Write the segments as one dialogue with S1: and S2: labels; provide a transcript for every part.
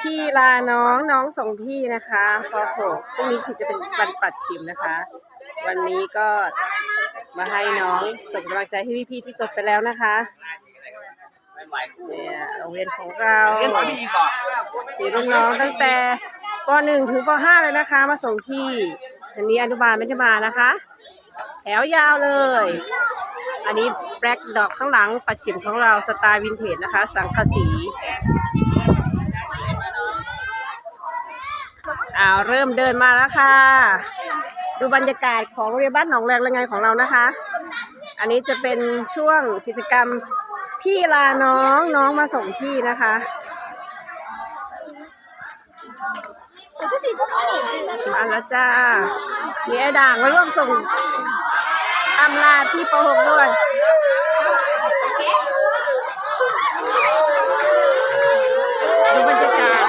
S1: พี่ลาน้องน้องส่งพี่นะคะป .6 พรุ่งนี้คือจะเป็นวันปัดชิมนะคะ วันนี้ก็มาให้น้องส่งกำลังใจให้พี่ๆที่จบไปแล้วนะคะเนี่ยโรงเรียนของเรามีรุ่นน้องตั้งแต่ป .1 ถึงป .5 เลยนะคะ มาส่งพี่อันนี้อนุบาลไม่ได้มานะคะ แถวยาวเลย อันนี้แบล็กดอกข้างหลังปัดฉิมของเราสไตล์วินเทจนะคะ สังกะสีอ้าวเริ่มเดินมาแล้วค่ะ ดูบรรยากาศของโรงเรียนบ้านหนองแรงละไงของเรานะคะ อันนี้จะเป็นช่วงกิจกรรมพี่ลาน้องน้องมาส่งพี่นะคะมาแล้วจ้ามีไอ้ด่างมาร่วมส่ง อำลาพี่ป .6 ด้วย ดูบรรยากาศ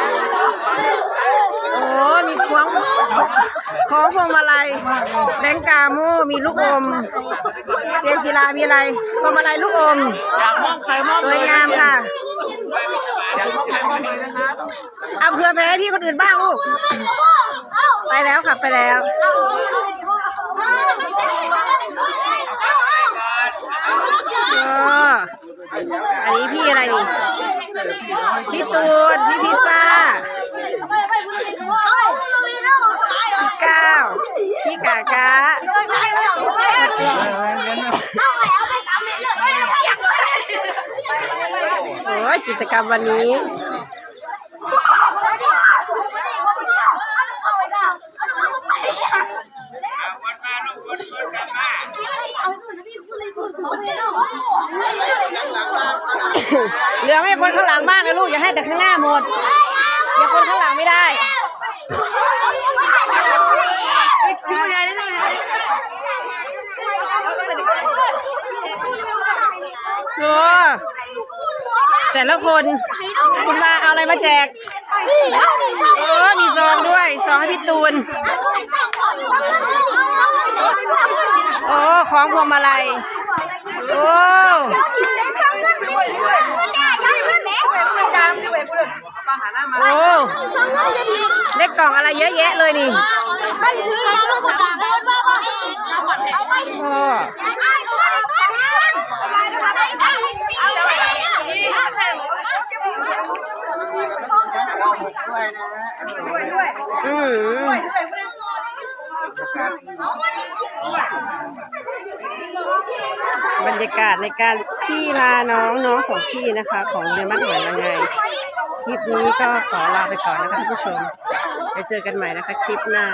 S1: โอ้มีควงของพวงมาลัยแบงกาโมมีลูกอม เจนจิลามีอะไรพวงมาลัยลูกอม
S2: อยากมอบใครมอบ
S1: สวยงามค่ะ
S2: อยากมอบใครมอบเลยนะครับ
S1: เอาเพื่อไปให้พี่คนอื่นบ้างลูก ไปแล้วค่ะไปแล้ว อ๋อ อันนี้พี่อะไรนี่ พี่ตูน พี่พิซซ่า พี่ก้าว พี่กากาโอ้ยกิจกรรมวันนี้ เหลือไม่คนข้างหลังบ้างนะลูกอย่าให้แต่ข้างหน้าหมดอย่าคนข้างหลังไม่ได้โอ้แต่ละคนคุณมาเอาอะไรมาแจกโอ้มีซองด้วยซองให้พี่ตูนโอ้ของพวงมาลัยโอ้ โอ้เล็กกล่องอะไรเยอะแยะเลยนี่พ่ออืมบรรยากาศในการพี่ลาน้องน้องสองพี่นะคะ ของเรียนมัธยมยังไง ลิปนี้ก็ขอลาไปก่อนนะคะท่านผู้ชมไปเจอกันใหม่นะคะคลิปหน้า